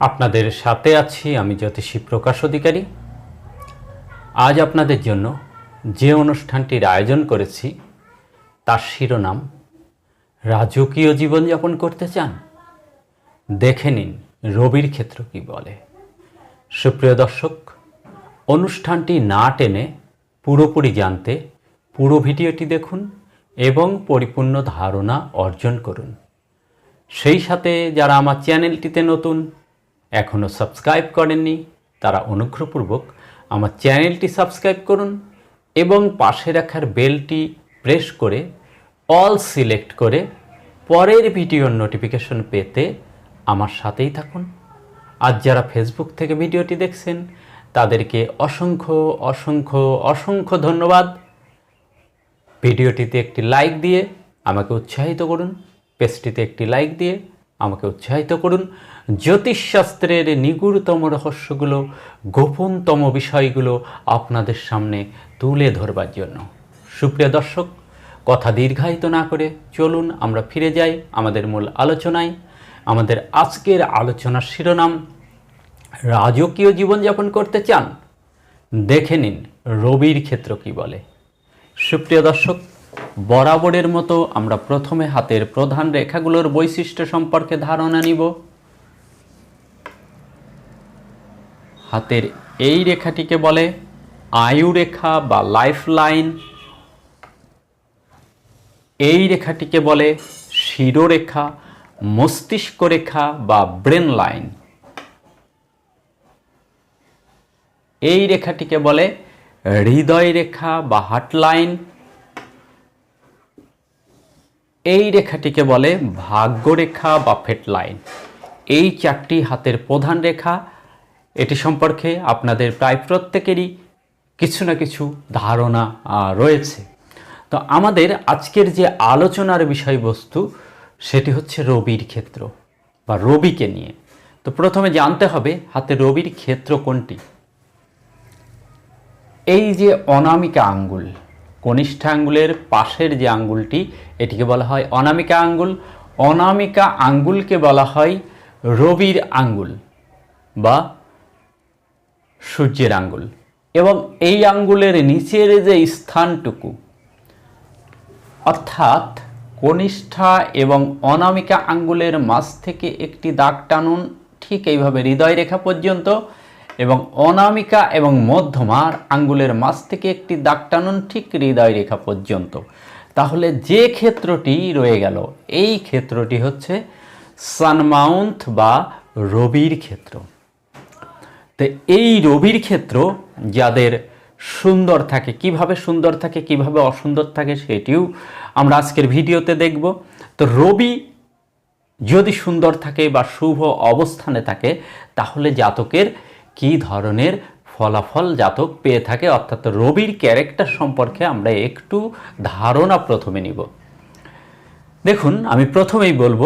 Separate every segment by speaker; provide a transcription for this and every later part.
Speaker 1: আপনাদের সাথে আছি আমি জ্যোতিষী প্রকাশ অধিকারী। আজ আপনাদের জন্য যে অনুষ্ঠানটির আয়োজন করেছি, তার শিরোনাম, রাজকীয় জীবনযাপন করতে চান? দেখে নিন রবির ক্ষেত্র কি বলে। সুপ্রিয় দর্শক, অনুষ্ঠানটি না টেনে পুরোপুরি জানতে পুরো ভিডিওটি দেখুন এবং পরিপূর্ণ ধারণা অর্জন করুন। সেই সাথে যারা আমার চ্যানেলটিতে নতুন এখনও সাবস্ক্রাইব করেননি, তারা অনুগ্রহপূর্বক আমার চ্যানেলটি সাবস্ক্রাইব করুন এবং পাশে রাখার বেলটি প্রেস করে অল সিলেক্ট করে পরের ভিডিওর নোটিফিকেশন পেতে আমার সাথেই থাকুন। আর যারা ফেসবুক থেকে ভিডিওটি দেখছেন, তাদেরকে অসংখ্য অসংখ্য অসংখ্য ধন্যবাদ। ভিডিওটিতে একটি লাইক দিয়ে আমাকে উৎসাহিত করুন, পেজটিতে একটি লাইক দিয়ে আমাকে উৎসাহিত করুন। জ্যোতিষশাস্ত্রের নিগুড়তম রহস্যগুলো, গোপনতম বিষয়গুলো আপনাদের সামনে তুলে ধরবার জন্য। সুপ্রিয় দর্শক, কথা দীর্ঘায়িত না করে চলুন আমরা ফিরে যাই আমাদের মূল আলোচনায়। আমাদের আজকের আলোচনার শিরোনাম, রাজকীয় জীবনযাপন করতে চান? দেখে নিন রবির ক্ষেত্র কি বলে। সুপ্রিয় দর্শক বরাবরের মতো আমরা প্রথমে হাতের প্রধান রেখাগুলোর বৈশিষ্ট্য সম্পর্কে ধারণা নিব। হাতের এই রেখাটিকে বলে আয়ু রেখা বা লাইফ লাইন। এই রেখাটিকে বলে শিরোরেখা, মস্তিষ্ক রেখা বা ব্রেন লাইন। এই রেখাটিকে বলে হৃদয় রেখা বা হার্ট লাইন। এই রেখাটিকে বলে ভাগ্যরেখা বা ফেট লাইন। এই চারটি হাতের প্রধান রেখা, এটি সম্পর্কে আপনাদের প্রায় প্রত্যেকেরই কিছু না কিছু ধারণা রয়েছে। তো আমাদের আজকের যে আলোচনার বিষয়বস্তু, সেটি হচ্ছে রবির ক্ষেত্র বা রবিকে নিয়ে। তো প্রথমে জানতে হবে হাতে রবির ক্ষেত্র কোনটি? এই যে অনামিকা আঙ্গুল কনিষ্ঠ আঙ্গুলের পাশের যে আঙ্গুলটি, এটিকে বলা হয় অনামিকা আঙ্গুল। অনামিকা আঙ্গুলকে বলা হয় রবির আঙ্গুল বা সূর্যের আঙ্গুল। এবং এই আঙ্গুলের নিচের যে স্থানটুকু, অর্থাৎ কনিষ্ঠা এবং অনামিকা আঙ্গুলের মাঝ থেকে একটি দাগ টানুন, ঠিক এইভাবে হৃদয় রেখা পর্যন্ত এবং অনামিকা এবং মধ্যমার আঙ্গুলের মাছ থেকে একটি দাগ টানুন ঠিক হৃদয় রেখা পর্যন্ত। তাহলে যে ক্ষেত্রটি রয়ে গেল, এই ক্ষেত্রটি হচ্ছে সানমাউন্থ বা রবির ক্ষেত্র। তো এই রবির ক্ষেত্র যাদের সুন্দর থাকে, কীভাবে সুন্দর থাকে, কীভাবে অসুন্দর থাকে সেটিও আমরা আজকের ভিডিওতে দেখব। তো রবি যদি সুন্দর থাকে বা শুভ অবস্থানে থাকে, তাহলে জাতকের কি ধরনের ফলাফল জাতক পেয়ে থাকে? অর্থাৎ রবির ক্যারেক্টার সম্পর্কে আমরা একটু ধারণা প্রথমে নিব। দেখুন, আমি প্রথমেই বলব,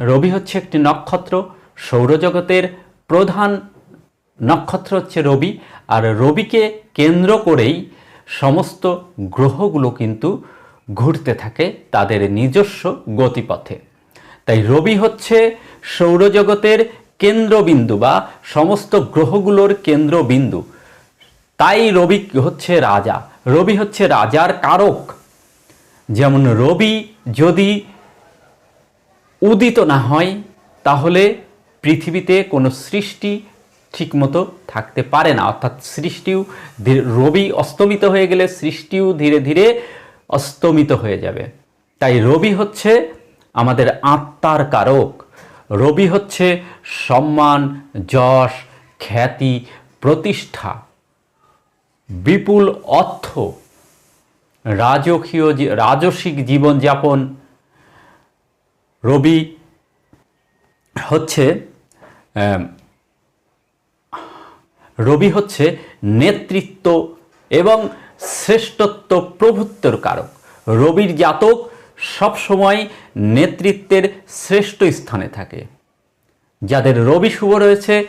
Speaker 1: রবি হচ্ছে একটি নক্ষত্র, সৌরজগতের প্রধান নক্ষত্র হচ্ছে রবি, আর রবিকে কেন্দ্র করেই সমস্ত গ্রহগুলো কিন্তু ঘুরতে থাকে তাদের নিজস্ব গতিপথে। তাই রবি হচ্ছে সৌরজগতের কেন্দ্রবিন্দু বা সমস্ত গ্রহগুলোর কেন্দ্রবিন্দু। তাই রবি হচ্ছে রাজা। রবি হচ্ছে রাজার কারক। যেমন রবি যদি উদিত না হয়, তাহলে পৃথিবীতে কোনো সৃষ্টি ঠিকমতো থাকতে পারে না। অর্থাৎ সৃষ্টিও রবি অস্তমিত হয়ে গেলে সৃষ্টিও ধীরে ধীরে অস্তমিত হয়ে যাবে। তাই রবি হচ্ছে আমাদের আত্মার কারক। রবি হচ্ছে সম্মান, যশ, খ্যাতি, প্রতিষ্ঠা। বিপুল অর্থ, রাজকীয় রাজসিক জীবনযাপন রবি হচ্ছে রবি হচ্ছে নেতৃত্ব এবং শ্রেষ্ঠত্ব প্রভুত্বর কারক। রবির জাতক সবসময় নেতৃত্বের শ্রেষ্ঠ স্থানে থাকে। যাদের রবি শুভ রয়েছে,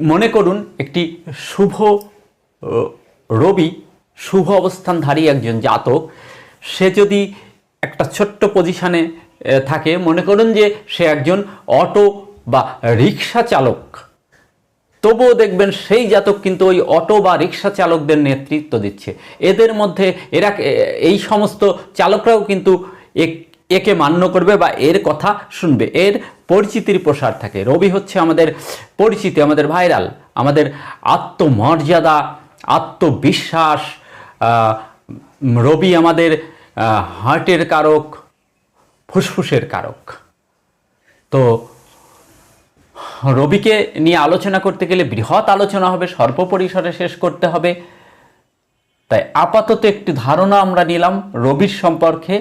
Speaker 1: মনে করুন একটি শুভ রবি শুভ অবস্থানধারী একজন জাতক, সে যদি একটা ছোট্ট পজিশনে থাকে, মনে করুন যে সে একজন অটো বা রিক্সা চালক। তবুও দেখবেন সেই জাতক কিন্তু ওই অটো বা রিক্সা চালকদের নেতৃত্ব দিচ্ছে। এদের মধ্যে এরা এই সমস্ত চালকরাও কিন্তু এক- মান্য করবে বা এর কথা শুনবে। এর পরিচিতির প্রসার থাকে। রবি হচ্ছে আমাদের পরিচিতি, আমাদের ভাইরাল, আমাদের আত্মমর্যাদা, আত্মবিশ্বাস রবি আমাদের হার্টের কারক, ফুসফুসের কারক। তো রবিকে নিয়ে আলোচনা করতে গেলে বৃহৎ আলোচনা হবে স্বল্প পরিসরে শেষ করতে হবে। তাই আপাতত একটি ধারণা আমরা নিলাম রবির সম্পর্কে।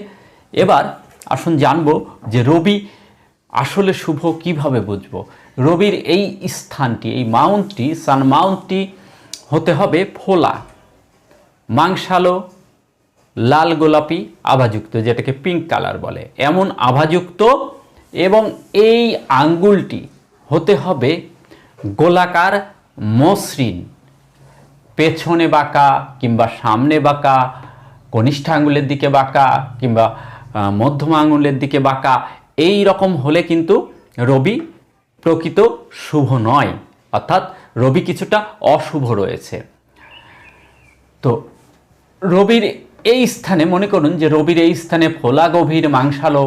Speaker 1: এবার আসুন জানব যে রবি আসলে শুভ কীভাবে বুঝব? রবির এই স্থানটি, এই মাউন্টটি, সান মাউন্টটি হতে হবে ফোলা, মাংসালো, লাল গোলাপি আভাযুক্ত, যেটাকে পিঙ্ক কালার বলে। এমন আভাযুক্ত এবং এই আঙ্গুলটি হতে হবে গোলাকার মসৃণ, পেছনে বাঁকা কিংবা সামনে বাঁকা কনিষ্ঠ আঙুলের দিকে বাঁকা কিংবা মধ্যম আঙুলের দিকে বাঁকা, এই রকম হলে কিন্তু রবি প্রকৃত শুভ নয়। অর্থাৎ রবি কিছুটা অশুভ রয়েছে। তো রবির এই স্থানে মনে করুন যে রবির এই স্থানে ফোলা গভীর মাংসালো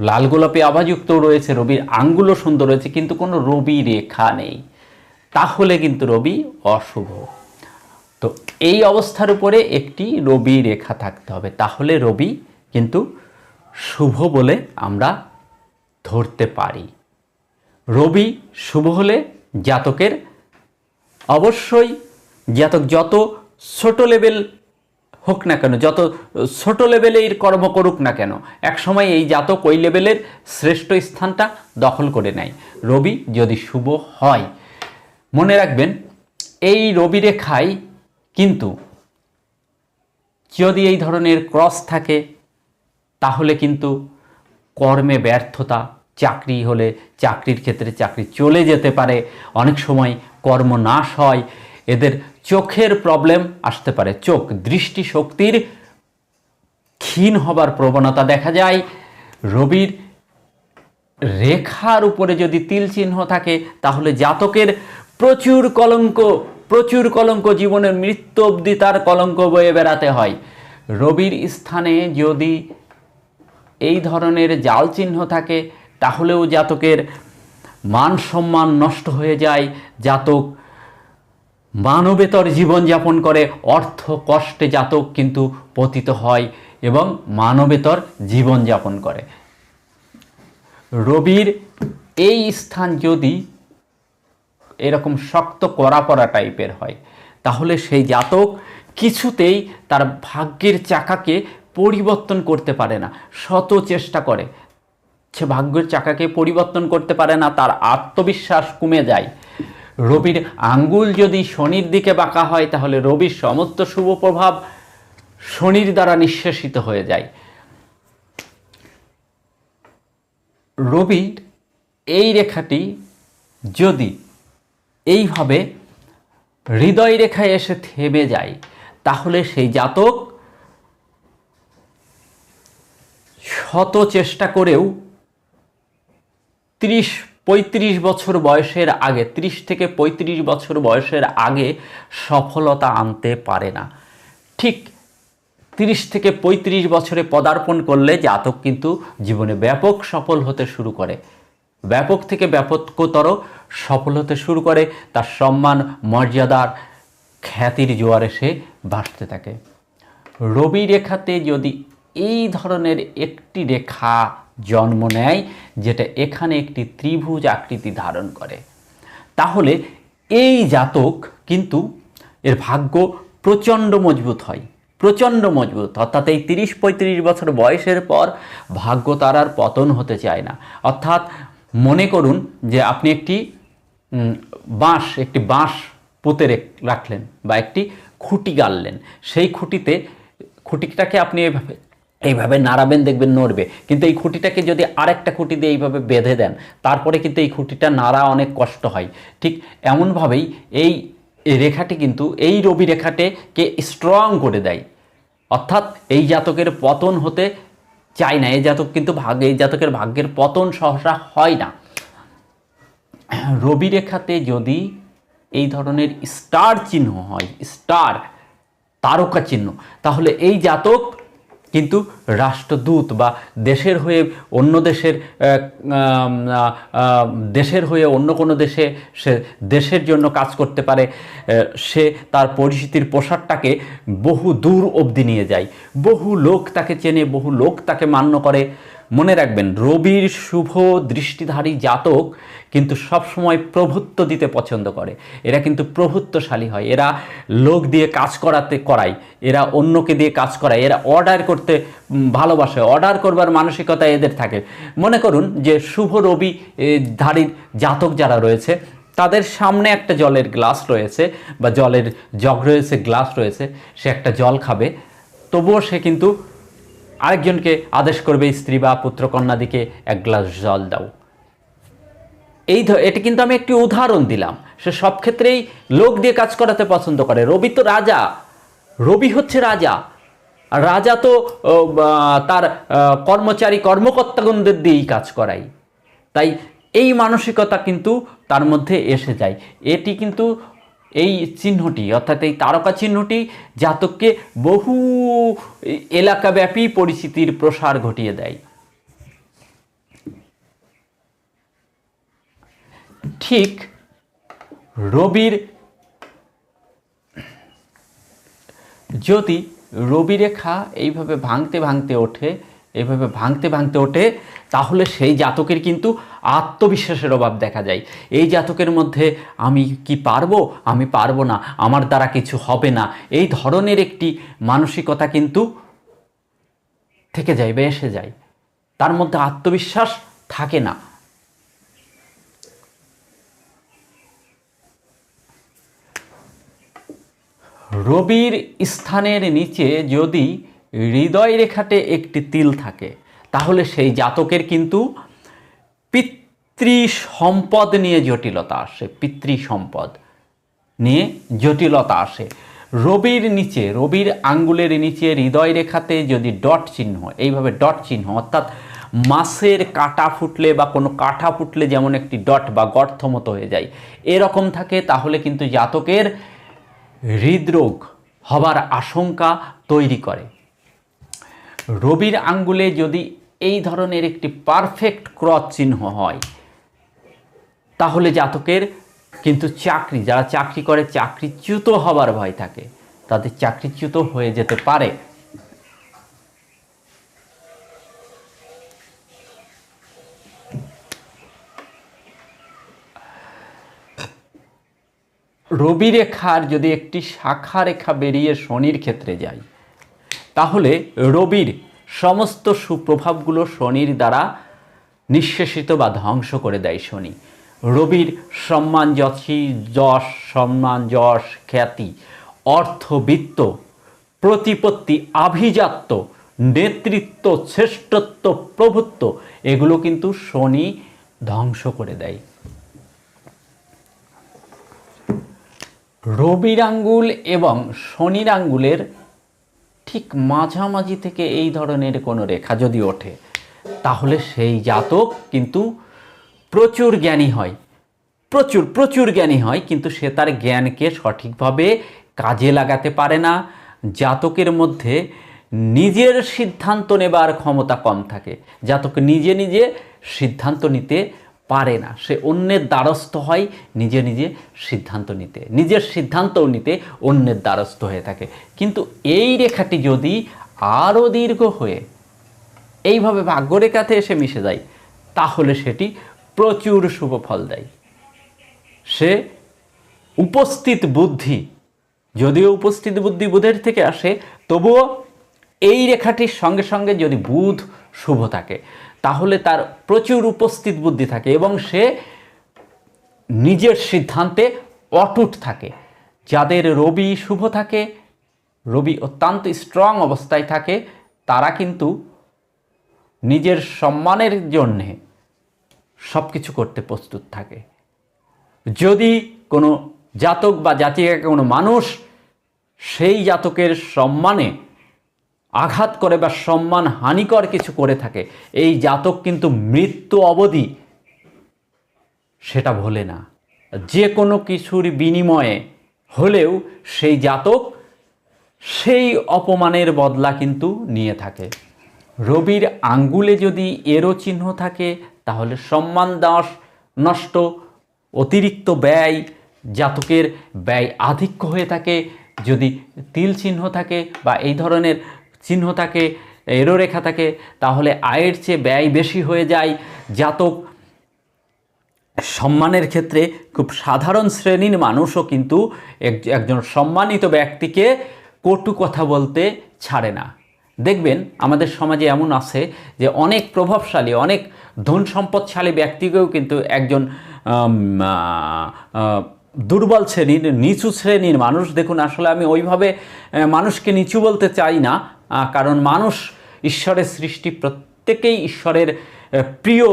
Speaker 1: লাল গোলাপি আভাযুক্ত রয়েছে, রবির আঙ্গুলও সুন্দর রয়েছে, কিন্তু কোনো রবি রেখা নেই। তাহলে কিন্তু রবি অশুভ। তো এই অবস্থার উপরে একটি রবি রেখা থাকতে হবে। তাহলে রবি কিন্তু শুভ বলে আমরা ধরতে পারি। রবি শুভ হলে জাতকের অবশ্যই জাতক যত ছোট লেভেল হোক না কেন, যত ছোট লেভেলের কর্ম করুক না কেন, একসময় এই জাতক ওই লেভেলের শ্রেষ্ঠ স্থানটা দখল করে নেয়। রবি যদি শুভ হয়, মনে রাখবেন, এই রবি রেখায় কিন্তু যদি এই ধরনের ক্রস থাকে, তাহলে কিন্তু কর্মে ব্যর্থতা, চাকরি হলে চাকরির ক্ষেত্রে চাকরি চলে যেতে পারে। অনেক সময় কর্ম নাশ হয় এদের চোখের প্রবলেম আসতে পারে। চোখ দৃষ্টি শক্তির ক্ষীণ হবার প্রবণতা দেখা যায়। রবির রেখার উপরে যদি তিল চিহ্ন থাকে, তাহলে জাতকের প্রচুর কলঙ্ক প্রচুর কলঙ্ক জীবনের মৃত্যু অবধি তার কলঙ্ক বয়ে বেড়াতে হয়। রবির স্থানে যদি এই ধরনের জাল চিহ্ন থাকে, তাহলেও জাতকের মান সম্মান নষ্ট হয়ে যায়। জাতক মানবেতর জীবনযাপন করে অর্থ কষ্টে জাতক কিন্তু পতিত হয় এবং মানবেতর জীবনযাপন করে। রবির এই স্থান যদি এরকম শক্ত করা পড়া টাইপের হয়, তাহলে সেই জাতক কিছুতেই তার ভাগ্যের চাকাকে পরিবর্তন করতে পারে না, শত চেষ্টা করে। সে ভাগ্যের চাকাকে পরিবর্তন করতে পারে না, তার আত্মবিশ্বাস কমে যায়। রবির আঙ্গুল যদি শনির দিকে বাঁকা হয়, তাহলে রবির সমস্ত শুভ প্রভাব শনির দ্বারা নিঃশেষিত হয়ে যায়। রবির এই রেখাটি যদি এইভাবে হৃদয় রেখায় এসে থেমে যায়, তাহলে সেই জাতক শত চেষ্টা করেও ত্রিশ পঁয়ত্রিশ বছর বয়সের আগে, ত্রিশ থেকে পঁয়ত্রিশ বছর বয়সের আগে সফলতা আনতে পারে না। ঠিক তিরিশ থেকে পঁয়ত্রিশ বছরে পদার্পণ করলে জাতক কিন্তু জীবনে ব্যাপক সফল হতে শুরু করে। ব্যাপক থেকে ব্যাপকতর সফল হতে শুরু করে, তার সম্মান, মর্যাদার খ্যাতির জোয়ারে সে ভাসতে থাকে। রবি রেখাতে যদি এই ধরনের একটি রেখা জন্ম নেয়, যেটা এখানে একটি ত্রিভুজ আকৃতি ধারণ করে। তাহলে এই জাতক কিন্তু এর ভাগ্য প্রচণ্ড মজবুত হয়, প্রচণ্ড মজবুত। অর্থাৎ এই তিরিশ পঁয়ত্রিশ বছর বয়সের পর ভাগ্য তার আর পতন হতে চায় না। অর্থাৎ মনে করুন যে আপনি একটি বাঁশ একটি বাঁশ পুঁতে রেখ- রাখলেন বা একটি খুঁটি গাড়লেন। সেই খুঁটিতে, খুঁটিটাকে আপনি এইভাবে নাড়াবেন, দেখবেন নড়বে। কিন্তু এই খুঁটিটাকে যদি আরেকটা খুঁটি দিয়ে এইভাবে বেঁধে দেন, তারপরে কিন্তু এই খুঁটিটা নাড়া অনেক কষ্ট হয়। ঠিক এমনভাবেই এই রেখাটি কিন্তু এই রবি রেখাটিকে স্ট্রং করে দেয়। অর্থাৎ এই জাতকের পতন হতে চায় না। এই জাতক কিন্তু ভাগ, এই জাতকের ভাগ্যের পতন সহসা হয় না। রবি রেখাতে যদি এই ধরনের স্টার চিহ্ন হয় স্টার তারকা চিহ্ন, তাহলে এই জাতক কিন্তু রাষ্ট্রদূত বা দেশের হয়ে অন্য দেশের দেশের হয়ে অন্য কোনো দেশে সে দেশের জন্য কাজ করতে পারে সে তার পরিচিতির পোশাকটাকে বহু দূর অবধি নিয়ে যায়। বহু লোক তাকে চেনে, বহু লোক তাকে মান্য করে। মনে রাখবেন, রবির শুভ দৃষ্টিধারী জাতক কিন্তু সবসময় প্রভুত্ব দিতে পছন্দ করে। এরা কিন্তু প্রভুত্বশালী হয়। এরা লোক দিয়ে কাজ করাতে করায়। এরা অন্যকে দিয়ে কাজ করায়। এরা অর্ডার করতে ভালোবাসে। অর্ডার করবার মানসিকতা এদের থাকে। মনে করুন যে শুভ রবি ধারীর জাতক যারা রয়েছে, তাদের সামনে একটা জলের গ্লাস রয়েছে বা জলের জগ রয়েছে, গ্লাস রয়েছে। সে একটা জল খাবে। তবুও সে কিন্তু আরেকজনকে আদেশ করবে, স্ত্রী বা পুত্রকন্যাদিকে এক গ্লাস জল দাও। এই এটা কিন্তু আমি একটি উদাহরণ দিলাম। সে সব ক্ষেত্রেই লোক দিয়ে কাজ করাতে পছন্দ করে। রবি তো রাজা। রবি হচ্ছে রাজা। রাজা তো তার কর্মচারী, কর্মকর্তাগণদের দিয়েই কাজ করায়। তাই এই মানসিকতা কিন্তু তার মধ্যে এসে যায়। এটি কিন্তু এই চিহ্নটি, অর্থাৎ এই তারকা চিহ্নটি জাতককে বহু এলাকাব্যাপী পরিচিতির প্রসার ঘটিয়ে দেয়। ঠিক রবির যদি রবি রেখা এইভাবে ভাঙতে ভাঙতে ওঠে এইভাবে ভাঙতে ভাঙতে ওঠে, তাহলে সেই জাতকের কিন্তু আত্মবিশ্বাসের অভাব দেখা যায়। এই জাতকের মধ্যে আমি কি পারব? আমি পারব না। আমার দ্বারা কিছু হবে না। এই ধরনের একটি মানসিকতা কিন্তু থেকে যায় বা এসে যায়। তার মধ্যে আত্মবিশ্বাস থাকে না। রবির স্থানের নিচে যদি হৃদয় রেখাতে একটি তিল থাকে। তাহলে সেই জাতকের কিন্তু পিতৃ সম্পদ নিয়ে জটিলতা আসে পিতৃ সম্পদ নিয়ে জটিলতা আসে। রবির নিচে, রবির আঙ্গুলের নিচে হৃদয় রেখাতে যদি ডট চিহ্ন, এইভাবে ডট চিহ্ন, অর্থাৎ মাছের কাটা ফুটলে বা কোনো কাঠা ফুটলে যেমন একটি ডট বা গর্ত মতো হয়ে যায়, এরকম থাকে, তাহলে কিন্তু জাতকের হৃদরোগ হবার আশঙ্কা তৈরি করে। রবির আঙ্গুলে যদি এই ধরনের একটি পারফেক্ট ক্রস চিহ্ন হয়, তাহলে জাতকের কিন্তু চাকরি, যারা চাকরি করে চাকরিচ্যুত হবার ভয় থাকে, তাদের চাকরিচ্যুত হয়ে যেতে পারে। রবি রেখার যদি একটি শাখা রেখা বেরিয়ে শনির ক্ষেত্রে যায় তাহলে রবির সমস্ত সুপ্রভাবগুলো শনির দ্বারা নিঃশেষিত বা ধ্বংস করে দেয় শনি। রবির সম্মান যশী যশ, সম্মান, যশ, খ্যাতি, অর্থবিত্ত, প্রতিপত্তি, আভিজাত্য, নেতৃত্ব, শ্রেষ্ঠত্ব, প্রভুত্ব, এগুলো কিন্তু শনি ধ্বংস করে দেয়। রবির আঙ্গুল এবং শনির আঙ্গুলের ঠিক মাঝামাঝি থেকে এই ধরনের কোনো রেখা যদি ওঠে, তাহলে সেই জাতক কিন্তু প্রচুর জ্ঞানী হয়। প্রচুর প্রচুর জ্ঞানী হয়, কিন্তু সে তার জ্ঞানকে সঠিকভাবে কাজে লাগাতে পারে না। জাতকের মধ্যে নিজের সিদ্ধান্ত নেবার ক্ষমতা কম থাকে। জাতক নিজে নিজে সিদ্ধান্ত নিতে পারে না। সে অন্যের দ্বারস্থ হয়, নিজে নিজে সিদ্ধান্ত নিতে। নিজের সিদ্ধান্তও নিতে অন্যের দ্বারস্থ হয়ে থাকে। কিন্তু এই রেখাটি যদি আরও দীর্ঘ হয়ে এইভাবে ভাগ্যরেখাতে এসে মিশে যায়, তাহলে সেটি প্রচুর শুভ ফল দেয়। সে উপস্থিত বুদ্ধি, যদিও উপস্থিত বুদ্ধি বুধের থেকে আসে, তবুও এই রেখাটির সঙ্গে সঙ্গে যদি বুধ শুভ থাকে তাহলে তার প্রচুর উপস্থিত বুদ্ধি থাকে এবং সে নিজের সিদ্ধান্তে অটুট থাকে। যাদের রবি শুভ থাকে, রবি অত্যন্ত স্ট্রং অবস্থায় থাকে, তারা কিন্তু নিজের সম্মানের জন্যে সব কিছু করতে প্রস্তুত থাকে। যদি কোনো জাতক বা জাতিকা কোনো মানুষ সেই জাতকের সম্মানে আঘাত করে বা সম্মান হানিকর কিছু করে থাকে। এই জাতক কিন্তু মৃত্যু অবধি সেটা ভোলে না। যে কোনো কিছুর বিনিময়ে হলেও সেই জাতক সেই অপমানের বদলা কিন্তু নিয়ে থাকে। রবির আঙ্গুলে যদি এরো চিহ্ন থাকে, তাহলে সম্মান দাস নষ্ট, অতিরিক্ত ব্যয়, জাতকের ব্যয় আধিক্য হয়ে থাকে। যদি তিল চিহ্ন থাকে বা এই ধরনের চিহ্ন থাকে এরো রেখা থাকে, তাহলে আয়ের চেয়ে ব্যয় বেশি হয়ে যায়। জাতক সম্মানের ক্ষেত্রে খুব সাধারণ শ্রেণির মানুষও কিন্তু এক- একজন সম্মানিত ব্যক্তিকে কটু কথা বলতে ছাড়ে না। দেখবেন, আমাদের সমাজে এমন আছে যে অনেক প্রভাবশালী, অনেক ধন সম্পদশালী ব্যক্তিকেও কিন্তু একজন দুর্বল শ্রেণির, নিচু শ্রেণির মানুষ, দেখুন আসলে আমি ওইভাবে মানুষকে নিচু বলতে চাই না কারণ মানুষ ঈশ্বরের সৃষ্টি প্রত্যেকেই ঈশ্বরের প্রিয়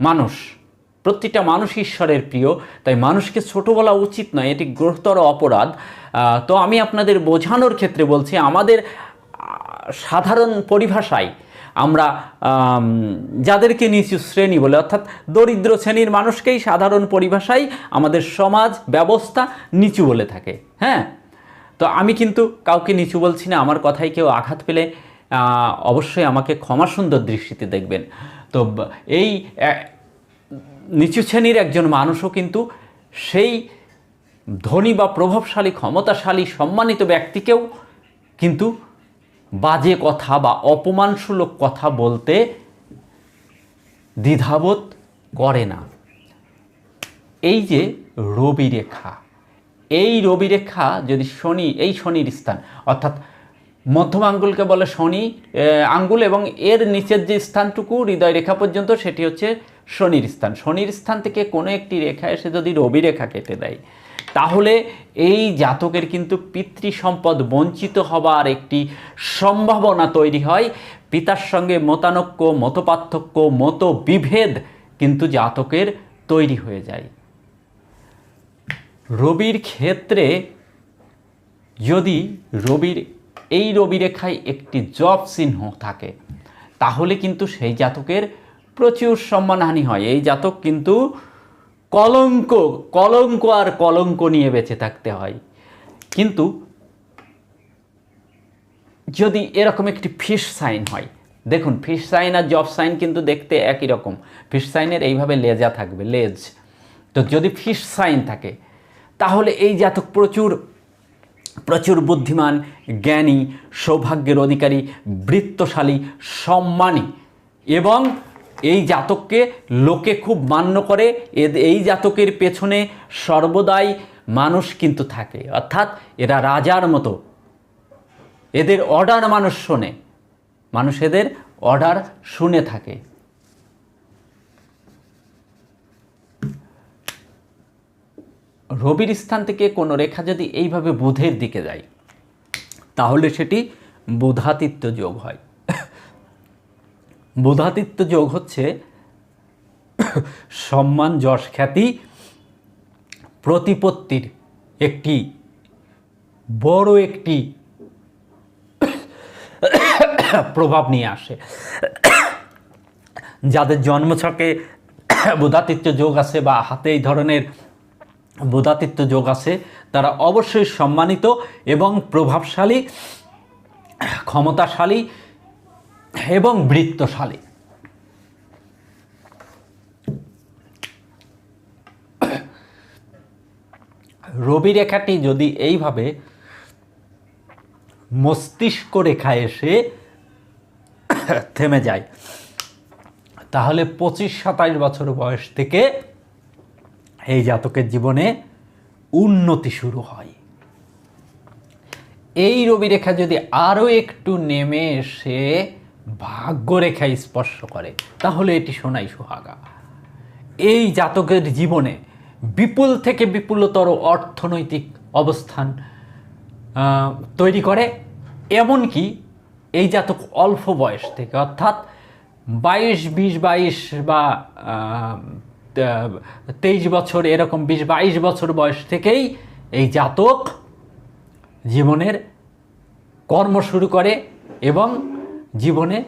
Speaker 1: মানুষ। প্রতিটা মানুষ ঈশ্বরের প্রিয়, তাই মানুষকে ছোট বলা উচিত নয়, এটি গ্রহতর অপরাধ। তো আমি আপনাদের বোঝানোর ক্ষেত্রে বলছি, আমাদের সাধারণ পরিভাষায় আমরা যাদেরকে নিচু শ্রেণি বলে, অর্থাৎ দরিদ্র শ্রেণির মানুষকেই সাধারণ পরিভাষায় আমাদের সমাজ ব্যবস্থা নিচু বলে থাকে। হ্যাঁ? তো আমি কিন্তু কাউকে নিচু বলছি না, আমার কথায় কেউ আঘাত পেলে অবশ্যই আমাকে ক্ষমা সুন্দর দৃষ্টিতে দেখবেন। তো এই নিচু শ্রেণির একজন মানুষও কিন্তু সেই ধনী বা প্রভাবশালী, ক্ষমতাশালী, সম্মানিত ব্যক্তিকেও কিন্তু বাজে কথা বা অপমানসূলক কথা বলতে দ্বিধাবোধ করে না। এই যে রবি রেখা এই রবি রেখা যদি শনি, এই শনির স্থান, অর্থাৎ মধ্যম আঙ্গুলকে বলে শনি আঙ্গুল এবং এর নিচের যে স্থানটুকু হৃদয় রেখা পর্যন্ত, সেটি হচ্ছে শনির স্থান। শনির স্থান থেকে কোনো একটি রেখা এসে যদি রবি রেখা কেটে দেয়, তাহলে এই জাতকের কিন্তু পিতৃ সম্পদ বঞ্চিত হবার একটি সম্ভাবনা তৈরি হয়। পিতার সঙ্গে মতানক্য, মতপার্থক্য, মতবিভেদ কিন্তু জাতকের তৈরি হয়ে যায়। রবির ক্ষেত্রে যদি রবির এই রবি রেখায় একটি জব চিহ্ন থাকে, তাহলে কিন্তু সেই জাতকের প্রচুর সম্মানহানি হয়। এই জাতক কিন্তু কলঙ্ক কলঙ্ক আর কলঙ্ক নিয়ে বেঁচে থাকতে হয়। কিন্তু যদি এরকম একটি ফিশ সাইন হয়, দেখুন ফিশ সাইন আর জব সাইন কিন্তু দেখতে একই রকম। ফিশ সাইনের এইভাবে লেজা থাকবে, লেজ। তো যদি ফিশ সাইন থাকে তাহলে এই জাতক প্রচুর প্রচুর বুদ্ধিমান, জ্ঞানী, সৌভাগ্যের অধিকারী, বৃত্তশালী, সম্মানী এবং এই জাতককে লোকে খুব মান্য করে এই জাতকের পেছনে সর্বদাই মানুষ কিন্তু থাকে। অর্থাৎ এরা রাজার মতো। এদের অর্ডার মানুষ শোনে। মানুষ এদের অর্ডার শুনে থাকে। রবির স্থান থেকে কোনো রেখা যদি এইভাবে বুধের দিকে যায়, তাহলে সেটি বুধাতিত্ব যোগ হয়। বুধাতিত্ব যোগ হচ্ছে সম্মান, যশ, খ্যাতি প্রতিপত্তির একটি বড় একটি প্রভাব নিয়ে আসে। যাদের জন্মছকে বুধাতিত্ব যোগ আছে বা হাতে এই ধরনের বুধাতিত্ব যোগ আছে, তারা অবশ্যই সম্মানিত এবং প্রভাবশালী, ক্ষমতাশালী এবং বৃত্তশালী। রবি রেখাটি যদি এইভাবে মস্তিষ্ক রেখা এসে থেমে যায়, তাহলে পঁচিশ সাতাশ বছর বয়স থেকে এই জাতকের জীবনে উন্নতি শুরু হয়। এই রবি রেখা যদি আরও একটু নেমে এসে ভাগ্যরেখায় স্পর্শ করে, তাহলে এটি সোনাই সোহাগা। এই জাতকের জীবনে বিপুল থেকে বিপুলতর অর্থনৈতিক অবস্থান তৈরি করে, এমনকি এই জাতক অল্প বয়স থেকে, অর্থাৎ বাইশ, বিশ, বাইশ বা তেইশ বছর, এরকম বিশ বাইশ বছর বয়স থেকেই এই জাতক জীবনের কর্ম শুরু করে এবং জীবনে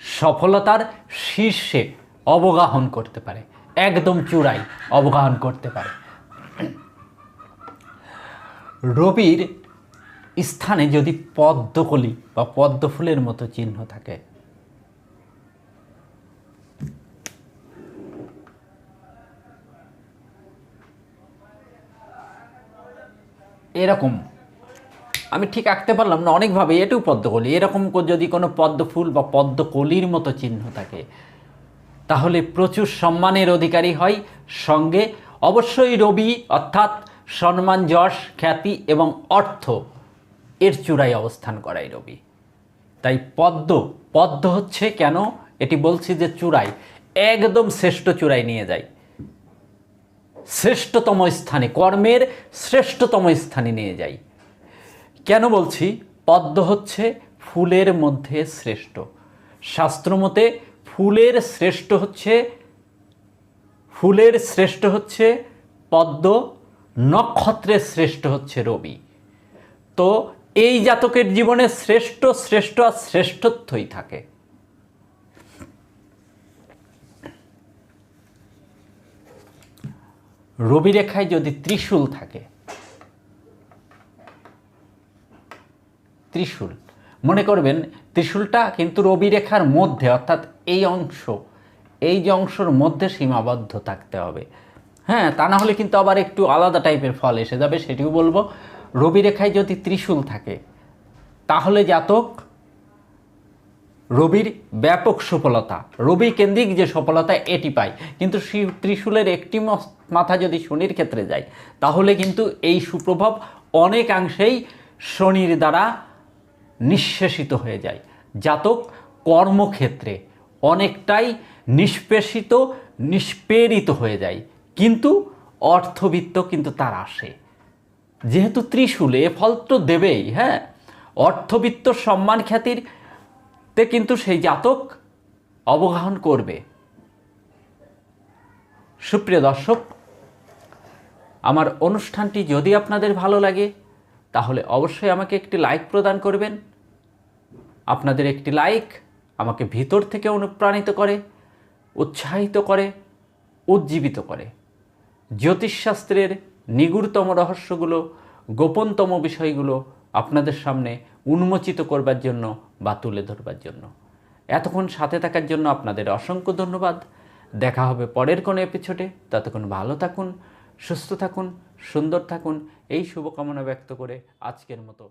Speaker 1: সফলতার শীর্ষে অবগাহন করতে পারে, একদম চূড়ায় অবগাহন করতে পারে। রবির স্থানে যদি পদ্মকলি বা পদ্মফুলের মতো চিহ্ন থাকে এরকম। আমি ঠিক আঁকতে পারলাম না, অনেকভাবে এটাও পদ্মকলি এরকম যদি কোনো পদ্ম ফুল বা পদ্মকলির মতো চিহ্ন থাকে, তাহলে প্রচুর সম্মানের অধিকারী হয় সঙ্গে। অবশ্যই রবি, অর্থাৎ সম্মান, যশ, খ্যাতি এবং অর্থ, এর চূড়ায় অবস্থান করায় রবি। তাই পদ্ম পদ্ম হচ্ছে কেন? এটি বলছি যে চূড়ায়, একদম শ্রেষ্ঠ চূড়ায় নিয়ে যায়। শ্রেষ্ঠতম স্থানে, কর্মের শ্রেষ্ঠতম স্থানে নিয়ে যায় কেন বলছি? পদ্ম হচ্ছে ফুলের মধ্যে শ্রেষ্ঠ। শাস্ত্রমতে ফুলের শ্রেষ্ঠ হচ্ছে, ফুলের শ্রেষ্ঠ হচ্ছে পদ্ম, নক্ষত্রের শ্রেষ্ঠ হচ্ছে রবি। তো এই জাতকের জীবনে শ্রেষ্ঠ শ্রেষ্ঠ আর শ্রেষ্ঠত্বই থাকে। রবি রেখায় যদি ত্রিশূল থাকে, ত্রিশূল, মনে করবেন ত্রিশূলটা কিন্তু রবি রেখার মধ্যে, অর্থাৎ এই অংশ, এই যে অংশের মধ্যে সীমাবদ্ধ থাকতে হবে। হ্যাঁ তা না হলে কিন্তু আবার একটু আলাদা টাইপের ফল এসে যাবে, সেটিও বলব। রবি রেখায় যদি ত্রিশূল থাকে, তাহলে জাতক রবির ব্যাপক সফলতা। রবি কেন্দ্রিক যে সফলতা, এটি পায়। কিন্তু শি- ত্রিশূলের একটি মাথা যদি শনির ক্ষেত্রে যায়, তাহলে কিন্তু এই সুপ্রভাব অনেকাংশেই শনির দ্বারা নিঃশেষিত হয়ে যায়। জাতক কর্মক্ষেত্রে অনেকটাই নিষ্পেষিত, নিষ্পেরিত হয়ে যায়। কিন্তু অর্থবিত্ত কিন্তু তার আসে। যেহেতু ত্রিশূলে, এ ফল তো দেবেই হ্যাঁ? অর্থবিত্ত সম্মান খ্যাতির তে কিন্তু সেই জাতক অবগাহন করবে। সুপ্রিয় দর্শক, আমার অনুষ্ঠানটি যদি আপনাদের ভালো লাগে, তাহলে অবশ্যই আমাকে একটি লাইক প্রদান করবেন। আপনাদের একটি লাইক আমাকে ভিতর থেকে অনুপ্রাণিত করে, উৎসাহিত করে, উজ্জীবিত করে। জ্যোতিষশাস্ত্রের নিগুড়তম রহস্যগুলো, গোপনতম বিষয়গুলো আপনাদের সামনে উন্মোচিত করবার জন্য বা তুলে ধরবার জন্য। এতক্ষণ সাথে থাকার জন্য আপনাদের অসংখ্য ধন্যবাদ। দেখা হবে পরের কোনো এপিসোডে ততক্ষণ ভালো থাকুন, সুস্থ থাকুন, সুন্দর থাকুন। এই শুভকামনা ব্যক্ত করে আজকের মতো